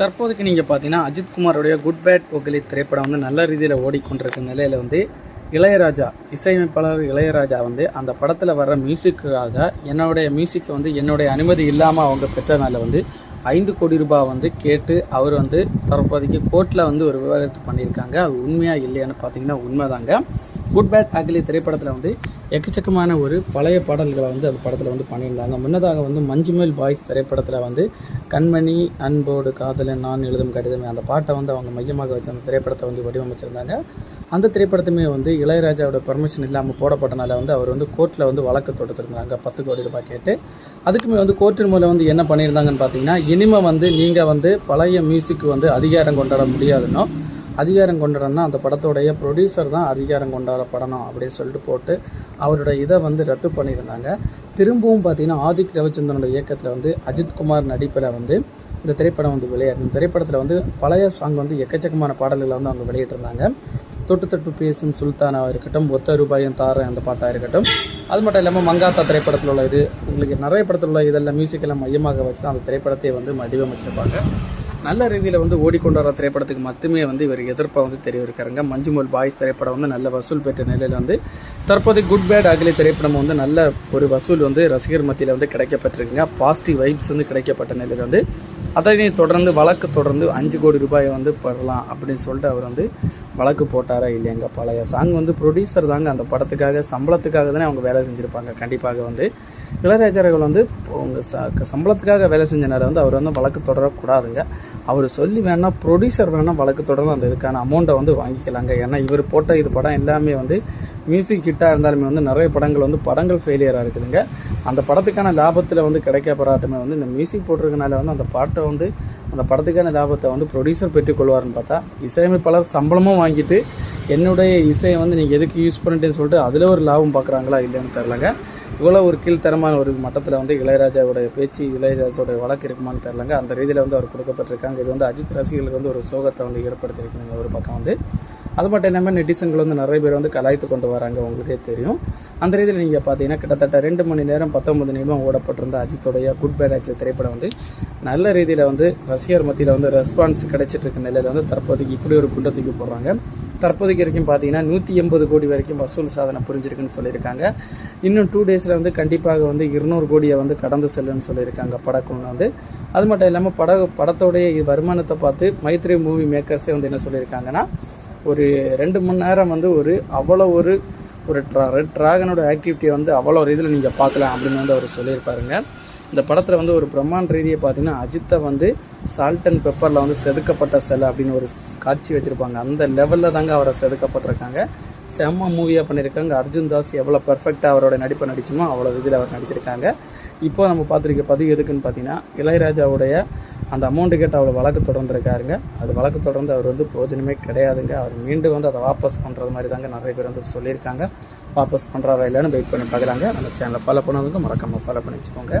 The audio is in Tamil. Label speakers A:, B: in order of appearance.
A: தற்போதைக்கு நீங்கள் பார்த்தீங்கன்னா அஜித்குமாரோடைய குட் பேட் ஒகலி திரைப்படம் வந்து நல்ல ரீதியில் ஓடிக்கொண்டிருக்க நிலையில் வந்து இளையராஜா இசையமைப்பாளர் இளையராஜா வந்து அந்த படத்தில் வர்ற மியூசிக்காக என்னுடைய மியூசிக்கை வந்து என்னுடைய அனுமதி இல்லாமல் அவங்க பெற்றனால வந்து ஐந்து கோடி ரூபாய் வந்து கேட்டு அவர் வந்து தற்போதைக்கு கோர்ட்டில் வந்து ஒரு விவகாரத்தை பண்ணியிருக்காங்க. அது உண்மையாக இல்லையான்னு பார்த்தீங்கன்னா உண்மைதாங்க. குட் பேட் அகிலி திரைப்படத்தில் வந்து எக்கச்சக்கமான ஒரு பழைய பாடல்களை வந்து அந்த படத்தில் வந்து பண்ணியிருந்தாங்க. முன்னதாக வந்து மஞ்சுமேல் பாய்ஸ் திரைப்படத்தில் வந்து கண்மணி அன்போடு காதலன் நான் எழுதும் கடிதமே. அந்த பாட்டை வந்து அவங்க மையமாக வச்சு அந்த திரைப்படத்தை வந்து வடிவமைச்சிருந்தாங்க. அந்த திரைப்படத்துமே வந்து இளையராஜாவோட பர்மிஷன் இல்லாமல் போடப்பட்டனால வந்து அவர் வந்து கோர்ட்டில் வந்து வழக்கு தொடுத்திருந்தாங்க. பத்து கோடி ரூபாய் கேட்டு. அதுக்குமே வந்து கோர்ட்டின் மூலம் வந்து என்ன பண்ணியிருந்தாங்கன்னு பார்த்தீங்கன்னா இனிமே வந்து நீங்கள் வந்து பழைய மியூசிக் வந்து அதிகாரம் கொண்டாட முடியாதுன்னோ அதிகாரம் கொண்டாடணும்னா அந்த படத்தோடைய ப்ரொடியூசர் தான் அதிகாரம் கொண்டாட படணும் அப்படின்னு சொல்லிட்டு போட்டு அவரோட இதை வந்து ரத்து பண்ணியிருந்தாங்க. திரும்பவும் பார்த்தீங்கன்னா ஆதிக் ரவிச்சந்திரனோட இயக்கத்தில் வந்து அஜித்குமார் நடிப்பில் வந்து இந்த திரைப்படம் வந்து விளையாடு இந்த திரைப்படத்தில் வந்து பழைய சாங் வந்து எக்கச்சக்கமான பாடல்களை வந்து அவங்க வெளியிட்டிருந்தாங்க. தொட்டு தொட்டு பேசும் சுல்தானாக இருக்கட்டும் ஒத்த ரூபாயும் தார அந்த பாட்டாக இருக்கட்டும். அது மட்டும் இல்லாமல் மங்காத்தா திரைப்படத்தில் உள்ள இது உங்களுக்கு நிறைய படத்தில் உள்ள இதெல்லாம் மியூசிக்கெல்லாம் மையமாக வச்சு தான் அந்த திரைப்படத்தை வந்து வடிவமைச்சிருப்பாங்க. நல்ல ரீதியில் வந்து ஓடிக்கொண்டு திரைப்படத்துக்கு மட்டுமே வந்து இவர் எதிர்ப்பாக வந்து தெரிவிக்கிறாங்க மஞ்சுமல் பாய்ஸ் திரைப்படம் வந்து நல்ல வசூல் பெற்ற நிலையில் வந்து தற்போது குட் பேட் அகிலி திரைப்படம் வந்து நல்ல ஒரு வசூல் வந்து ரசிகர் மத்தியில் வந்து கிடைக்கப்பட்டிருக்குங்க. பாசிட்டிவ் வைப்ஸ் வந்து கிடைக்கப்பட்ட நிலையில் வந்து அதனை தொடர்ந்து வழக்கு தொடர்ந்து அஞ்சு கோடி ரூபாயை வந்து பெறலாம் அப்படின்னு சொல்லிட்டு அவர் வந்து வழக்கு போட்டாரா இல்லையாங்க பழைய சாங் வந்து ப்ரொடியூசர் தாங்க. அந்த படத்துக்காக சம்பளத்துக்காக தானே அவங்க வேலை செஞ்சுருப்பாங்க. கண்டிப்பாக வந்து இளையராஜர்கள் வந்து உங்கள் ச சம்பளத்துக்காக வேலை செஞ்ச நேரம் வந்து அவர் வந்து வழக்கு தொடரக்கூடாதுங்க. அவர் சொல்லி வேணால் ப்ரொடியூசர் வேணால் வழக்கு தொடர்ந்து அந்த இதுக்கான அமௌண்ட்டை வந்து வாங்கிக்கலாங்க. ஏன்னா இவர் போட்ட இது படம் எல்லாமே வந்து மியூசிக் ஹிட்டாக இருந்தாலுமே வந்து நிறைய படங்கள் வந்து படங்கள் ஃபெயிலியராக இருக்குதுங்க. அந்த படத்துக்கான லாபத்தில் வந்து கிடைக்க போராட்டமே வந்து இந்த மியூசிக் போட்டிருக்கனால வந்து அந்த பாட்டை வந்து அந்த படத்துக்கான லாபத்தை வந்து ப்ரொடியூசர் பெற்றுக்கொள்வார்னு பார்த்தா இசையமைப்பாளர் சம்பளமும் வாங்கிட்டு என்னுடைய இசையை வந்து நீங்கள் எதுக்கு யூஸ் பண்ணிட்டேன்னு சொல்லிட்டு அதில் ஒரு லாபம் பார்க்குறாங்களா இல்லைன்னு தெரிலங்க இவ்வளோ ஒரு கீழ்த்தரமான ஒரு மட்டத்தில் வந்து இளையராஜாவோட பேச்சு இளையராஜாவோட வழக்கு இருக்குமான்னு தெரிலங்க அந்த ரீதியில் வந்து அவர் கொடுக்கப்பட்டிருக்காங்க. இது வந்து அஜித் ரசிகர்களுக்கு வந்து ஒரு சோகத்தை வந்து ஏற்படுத்தியிருக்குங்க ஒரு பக்கம் வந்து. அது மட்டும் இல்லாமல் நெட்டிசன்கள் வந்து நிறைய பேர் வந்து கலாய்த்து கொண்டு வராங்க. உங்களுக்கே தெரியும். அந்த ரீதியில் நீங்கள் பார்த்தீங்கன்னா கிட்டத்தட்ட ரெண்டு மணி நேரம் பத்தொன்பது நிமிடம் ஓடப்பட்டிருந்த அஜித்துடைய குட் பேட் ஆக்சில் திரைப்படம் வந்து நல்ல ரீதியில் வந்து ரசிகர் மத்தியில் வந்து ரெஸ்பான்ஸ் கிடைச்சிட்டு இருக்க நிலையில் வந்து தற்போதைக்கு இப்படி ஒரு குண்டை தூக்கி போடுறாங்க. தற்போதைக்கு வரைக்கும் பார்த்தீங்கன்னா நூற்றி எண்பது கோடி வரைக்கும் வசூல் சாதனை புரிஞ்சிருக்குன்னு சொல்லியிருக்காங்க. இன்னும் டூ டேஸில் வந்து கண்டிப்பாக வந்து இருநூறு கோடியை வந்து கடந்து செல்லுன்னு சொல்லியிருக்காங்க படக்குழு வந்து. அது மட்டும் இல்லாமல் பட படத்தோடைய வருமானத்தை பார்த்து மைத்ரி மூவி மேக்கர்ஸே வந்து என்ன சொல்லியிருக்காங்கன்னா ஒரு ரெண்டு மணி நேரம் வந்து ஒரு அவ்வளோ ஒரு ஒரு ட்ரா ரெட் ட்ராகனோட ஆக்டிவிட்டியை வந்து அவ்வளோ இதில் நீங்கள் பார்க்கலாம் அப்படின்னு வந்து அவர் சொல்லியிருப்பாருங்க. இந்த படத்தில் வந்து ஒரு பிரம்மாண்ட ரீதியை பார்த்தீங்கன்னா அஜித்தை வந்து சால்ட் அண்ட் பெப்பரில் வந்து செதுக்கப்பட்ட சிலை அப்படின்னு ஒரு காட்சி வச்சுருப்பாங்க. அந்த லெவலில் தாங்க அவரை செதுக்கப்பட்டிருக்காங்க. செம்ம மூவியாக பண்ணியிருக்காங்க. அர்ஜுன் தாஸ் எவ்வளோ பர்ஃபெக்டாக அவரோட நடிப்பை நடிச்சுமோ அவ்வளோ இதில் அவர் நடிச்சிருக்காங்க. இப்போ நம்ம பார்த்துருக்க பதிவு எதுக்குன்னு பார்த்தீங்கன்னா இளையராஜாவுடைய அந்த அமௌண்ட்டு கேட்டு அவர் வழக்கு தொடர்ந்துருக்காருங்க அது வழக்கு தொடர்ந்து அவர் வந்து பிரோஜனமே கிடையாதுங்க. அவர் மீண்டும் வந்து அதை வாபஸ் பண்ணுறது மாதிரி தாங்க நிறைய பேர் வந்து சொல்லியிருக்காங்க. வாபஸ் பண்ணுறாரா இல்லைன்னு வெயிட் பண்ணி பார்க்குறாங்க நம்ம சேனலை ஃபாலோ பண்ணதுங்க மறக்காமல் ஃபாலோ பண்ணி வச்சுக்கோங்க